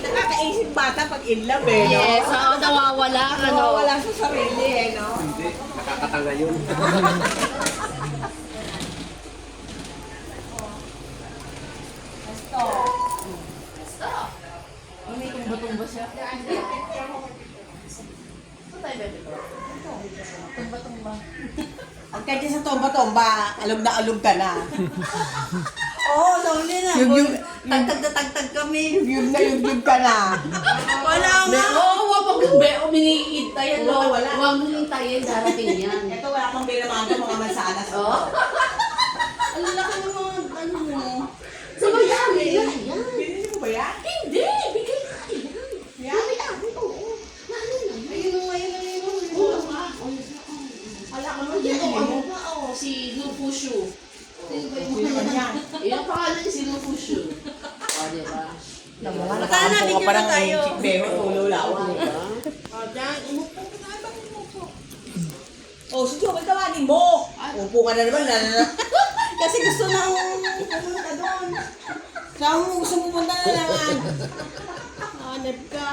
Nakakaisip bata pag in love eh, no? Yes, oo, nawawala. Ano? Nawawala sa sarili eh, no? Hindi, nakakatanga yun. May tumba-tumba siya. Tumba-tumba. Ang kaya sa tomba-tomba, alog na alog ka na. Oo, oh, sabi na. Yung- yung- tagtag na tagtag kami. Yung na yung yung ka na. Wala nga. Oo, wag pag gumbe, o miniintayan, Oo, no? wala. Huwag mong hintayin, darating yan. Ito wala kang binamanga mga mansanas. Oo. Ang laki ng mga ano mo. Sa bayani, yan. yan. Binili mo ba yan? Hindi, bigay natin yan. Yan? Bigay natin, oo. Lalo na. Ayun o, ayun o, ayun o. Oo nga. Ala ko naman Yan, oo, ano mo. ba, oo, si Lupushu. Sino ba yung ba yan? Yan ang pangalan si Lupushu. O, di ba? Nakakampo ka parang chikbeo, tulo lawan. Diba? O, dyan, umupo ka na. Bakit umupo? O, si Joey, tawagin mo. Upo ka na naman. na- Kasi gusto na pumunta doon. Saan mo gusto pumunta na naman? Hanap ka.